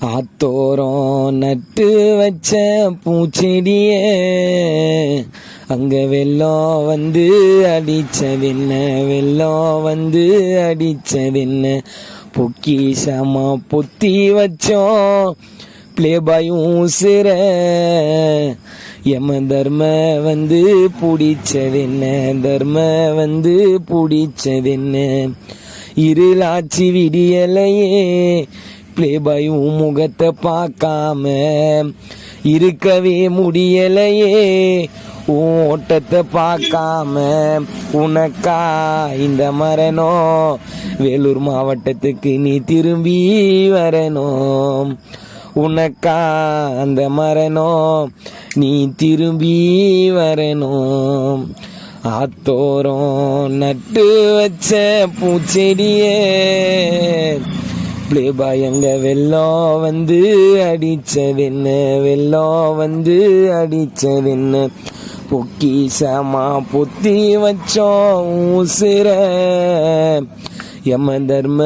ஆத்தோரம் நட்டு வச்ச பூச்செடியே அங்க வெள்ளம் வந்து அடிச்சதென்ன? வெள்ளம் வந்து அடிச்சதென்ன? பொக்கிஷமா பொத்தி வச்சோம் பிளேபாயும் சிற எம தர்ம வந்து பிடிச்சதென்ன? தர்ம வந்து பிடிச்சதென்ன? இருளாச்சி விடியலையே பிளேபாயும் முகத்தை பார்க்காம இருக்கவே முடியலையே. உன் ஓட்டத்தை பார்க்காம உனக்கா இந்த மரணம் வேலூர் மாவட்டத்துக்கு நீ திரும்பி வரணும் உனக்கா அந்த மரணம் நீ திரும்பி வரணும் ஆத்தோரம் நட்டு வச்ச பூச்செடியே. பிளேபாய் எங்க வெள்ளம் வந்து அடிச்சதென்ன வெள்ளம் வந்து அடிச்சதென்ன பொக்கிசமா பொத்தி வச்சோம் உசிர யம தர்ம